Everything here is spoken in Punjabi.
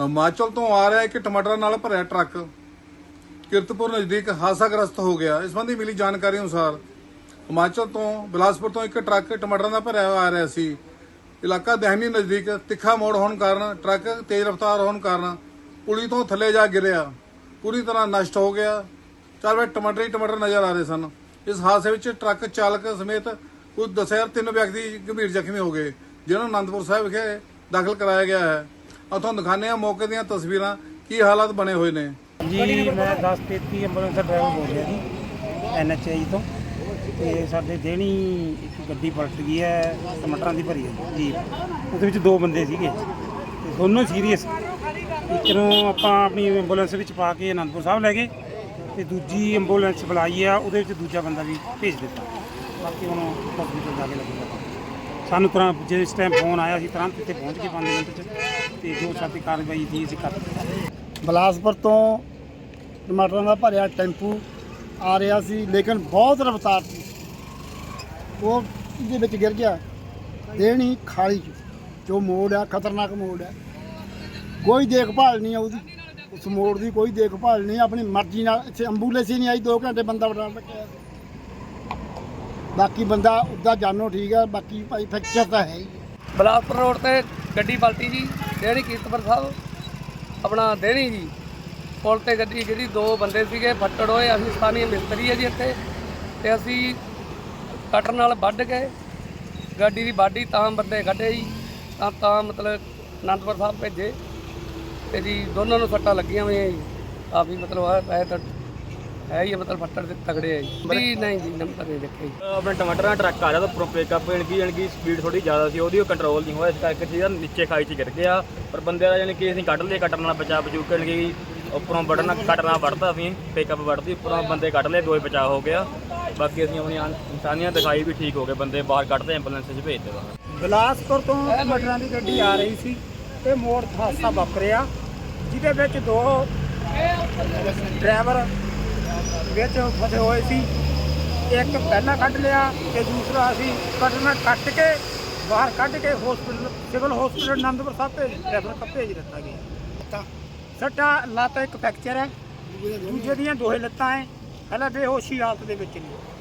ਹਿਮਾਚਲ ਤੋਂ ਆ ਰਿਹਾ ਇੱਕ ਟਮਾਟਰਾਂ ਨਾਲ ਭਰਿਆ ਟਰੱਕ। ਕਿਰਤਪੁਰ ਨਜ਼ਦੀਕ ਹਾਦਸਾਗ੍ਰਸਤ ਹੋ ਗਿਆ। ਇਸ ਸੰਬੰਧੀ ਮਿਲੀ ਜਾਣਕਾਰੀ ਅਨੁਸਾਰ ਹਿਮਾਚਲ ਤੋਂ ਬਿਲਾਸਪੁਰ ਤੋਂ ਇੱਕ ਟਰੱਕ ਟਮਾਟਰਾਂ ਦਾ ਭਰਿਆ ਆ ਰਿਹਾ ਸੀ। ਇਲਾਕਾ ਦਹਿਨੀ ਨਜ਼ਦੀਕ ਤਿੱਖਾ ਮੋੜ ਹੋਣ ਕਾਰਨ ਟਰੱਕ ਤੇਜ਼ ਰਫ਼ਤਾਰ ਹੋਣ ਕਾਰਨ ਪੁਲੀ ਤੋਂ ਥੱਲੇ ਜਾ ਗਿਰਿਆ। ਪੂਰੀ ਤਰ੍ਹਾਂ ਨਸ਼ਟ ਹੋ ਗਿਆ। ਚਾਰ ਵੇ ਟਮਾਟਰ ਹੀ ਟਮਾਟਰ ਨਜ਼ਰ ਆ ਰਹੇ ਸਨ। ਇਸ ਹਾਦਸੇ ਵਿੱਚ ਟਰੱਕ ਚਾਲਕ ਸਮੇਤ ਕੁਝ ਦੱਸਿਆ ਤਿੰਨ ਵਿਅਕਤੀ ਗੰਭੀਰ ਜ਼ਖਮੀ ਹੋ ਗਏ, ਜਿਨ੍ਹਾਂ ਨੂੰ ਅਨੰਦਪੁਰ ਸਾਹਿਬ ਵਿਖੇ ਦਾਖਲ ਕਰਾਇਆ ਗਿਆ ਹੈ। ਆ ਤੁਹਾਨੂੰ ਦਿਖਾਉਂਦੇ ਹਾਂ ਮੌਕੇ ਦੀਆਂ ਤਸਵੀਰਾਂ, ਕੀ ਹਾਲਾਤ ਬਣੇ ਹੋਏ ਨੇ। ਜੀ, ਮੈਂ 1033 ਐਂਬੂਲੈਂਸ ਦਾ ਡਰਾਈਵਰ ਬੋਲ ਰਿਹਾ ਜੀ ਐਨਐਚਆਈ ਤੋਂ। ਤੇ ਸਾਡੇ ਦੇਣੀ ਇੱਕ ਗੱਡੀ ਪਲਟ ਗਈ ਹੈ ਟਮਾਟਰਾਂ ਦੀ ਭਰੀ ਹੈ ਜੀ। ਉਹਦੇ ਵਿੱਚ ਦੋ ਬੰਦੇ ਸੀਗੇ। ਤੇ ਦੋਨੋਂ ਸੀਰੀਅਸ। ਇੱਕ ਨੂੰ ਆਪਾਂ ਆਪਣੀ ਐਂਬੂਲੈਂਸ ਵਿੱਚ ਪਾ ਕੇ ਅਨੰਦਪੁਰ ਸਾਹਿਬ ਲੈ ਗਏ, ਤੇ ਦੂਜੀ ਐਂਬੂਲੈਂਸ ਬੁਲਾਈ ਆ, ਉਹਦੇ ਵਿੱਚ ਦੂਜਾ ਬੰਦਾ ਵੀ ਭੇਜ ਦਿੱਤਾ। ਬਾਕੀ ਹੁਣ ਹਸਪੀਟਲ ਜਾ ਕੇ ਲੱਗੂਗਾ। ਸਾਨੂੰ ਤੁਰੰਤ ਜਿਸ ਟਾਈਮ ਫੋਨ ਆਇਆ ਸੀ ਤੁਰੰਤ ਇੱਥੇ ਪਹੁੰਚ ਗਏ 5 ਮਿੰਟ 'ਚ ਤੇ ਜੋ ਸਾਡੀ ਕਾਰਵਾਈ ਸੀ ਅਸੀਂ ਕਰ ਬਲਾਸਪੁਰ ਤੋਂ ਟਮਾਟਰਾਂ ਦਾ ਭਰਿਆ ਟੈਂਪੂ ਆ ਰਿਹਾ ਸੀ, ਲੇਕਿਨ ਬਹੁਤ ਰਫ਼ਤਾਰ ਸੀ। ਉਹ ਇਹਦੇ ਵਿੱਚ ਗਿਰ ਗਿਆ। ਦੇਣੀ ਖਾਲੀ ਚ ਜੋ ਮੋੜ ਆ, ਖਤਰਨਾਕ ਮੋੜ ਆ। ਕੋਈ ਦੇਖਭਾਲ ਨਹੀਂ ਆ ਉਹਦੀ। ਉਸ ਮੋੜ ਦੀ ਕੋਈ ਦੇਖਭਾਲ ਨਹੀਂ। ਆਪਣੀ ਮਰਜ਼ੀ ਨਾਲ ਇੱਥੇ ਐਂਬੂਲੈਂਸ ਹੀ ਨਹੀਂ ਆਈ 2 ਘੰਟੇ ਬੰਦਾ ਬਿਠਾ ਰੱਖਿਆ। ਬਾਕੀ ਬੰਦਾ ਉੱਦਾਂ ਜਾਨੋ ਠੀਕ ਆ, ਬਾਕੀ ਭਾਈ ਫ੍ਰੈਕਚਰ ਤਾਂ ਹੈ ਹੀ। ਬਲਾਸਪੁਰ ਰੋਡ ਤੇ ਗੱਡੀ ਪਲਟੀ ਜੀ ਡੇਹੜੀ ਕੀਰਤਪੁਰ ਸਾਹਿਬ, ਆਪਣਾ ਦੇਣੀ ਜੀ। ਪੁਲ ਤੇ ਗੱਡੀ ਜਿਹੜੀ ਦੋ ਬੰਦੇ ਸੀਗੇ, ਫੱਟੜ ਹੋਏ, ਅਸੀਂ ਸਥਾਨੀ ਮਿਸਤਰੀ ਹੈ ਜੀ ਇੱਥੇ, ਤੇ ਅਸੀਂ ਕਟਰ ਨਾਲ ਵੱਢ ਕੇ ਗੱਡੀ ਦੀ ਬਾਡੀ ਤਾਂ ਬੰਦੇ ਕੱਢੇ ਜੀ, ਤਾਂ ਤਾਂ ਮਤਲਬ ਅਨੰਦਪੁਰ ਸਾਹਿਬ ਭੇਜੇ, ਤੇ ਜੀ ਦੋਨਾਂ ਨੂੰ ਸੱਟਾਂ ਲੱਗੀਆਂ ਹੋਈਆਂ ਜੀ। ਕਾਫੀ ਮਤਲਬ ਹੈ ਤਾਂ ਹੈ ਹੀ ਮਤਲਬ ਫੱਟੜ ਦੇ ਤਗੜੇ ਆ ਜੀ। ਨਹੀਂ ਜੀ ਨੰਬਰ ਨਹੀਂ ਦੇਖੇ ਜੀ। ਆਪਣੇ ਟਮਾਟਰ ਦਾ ਟਰੱਕ ਆ ਰਿਹਾ ਤਾਂ ਉੱਪਰੋਂ ਪਿਕਅਪ ਯਾਨੀ ਕਿ ਸਪੀਡ ਥੋੜੀ ਜ਼ਿਆਦਾ ਸੀ ਉਹਦੀ ਕੰਟਰੋਲ ਨਹੀਂ ਹੋਇਆ ਇਸ ਕਰਕੇ ਜਿਹੜਾ ਨੀਚੇ ਖਾਈ 'ਚ ਗਿਰ ਗਿਆ ਪਰ ਬੰਦੇ ਦਾ ਯਾਨੀ ਕਿ ਅਸੀਂ ਕੱਢ ਲਏ ਕਟਰ ਨਾਲ ਬਚਾ ਬਚੂ ਕੇ ਯਾਨੀ ਕਿ ਉੱਪਰੋਂ ਵੜਨਾ ਕੱਟਣਾ ਵੜਦਾ ਸੀ ਪਿਕਅਪ ਵੜਦੀ ਉੱਪਰੋਂ ਬੰਦੇ ਕੱਢ ਲਏ ਦੋਏ ਬਚਾ ਹੋ ਗਿਆ। ਬਾਕੀ ਅਸੀਂ ਆਪਣੀ ਇਨਸਾਨੀਅਤ ਦਿਖਾਈ ਵੀ ਠੀਕ ਹੋ ਗਏ ਬੰਦੇ ਬਾਹਰ ਕੱਢਦੇ ਐਂਬੂਲੈਂਸ 'ਚ ਭੇਜਦੇ ਬਾਹਰ। ਬਿਲਾਸਪੁਰ ਤੋਂ ਮਟਰਾਂ ਦੀ ਗੱਡੀ ਆ ਰਹੀ ਸੀ ਤੇ ਮੋੜ ਹਾਦਸਾ ਵਾਪਰਿਆ ਜਿਹਦੇ ਵਿੱਚ ਦੋ ਡਰਾਈਵਰ ਵਿੱਚ ਫਸੇ ਹੋਏ ਸੀ। ਇੱਕ ਪਹਿਲਾਂ ਕੱਢ ਲਿਆ ਤੇ ਦੂਸਰਾ ਅਸੀਂ ਕੱਢਣਾ ਕੱਟ ਕੇ ਬਾਹਰ ਕੱਢ ਕੇ hospital civil hospital Anandpur Sahib ਭੇਜ ਰੈਫਰ ਕਰ ਭੇਜ ਦਿੱਤਾ ਗਿਆ। ਸੱਟਾ। ਲੱਤ ਇੱਕ ਫ੍ਰੈਕਚਰ ਹੈ। ਦੂਜੇ ਦੀਆਂ ਦੋਹੇ ਲੱਤਾਂ ਹੈ ਪਹਿਲਾਂ ਬੇਹੋਸ਼ੀ ਹਾਲਤ ਦੇ ਵਿੱਚ ਨੇ।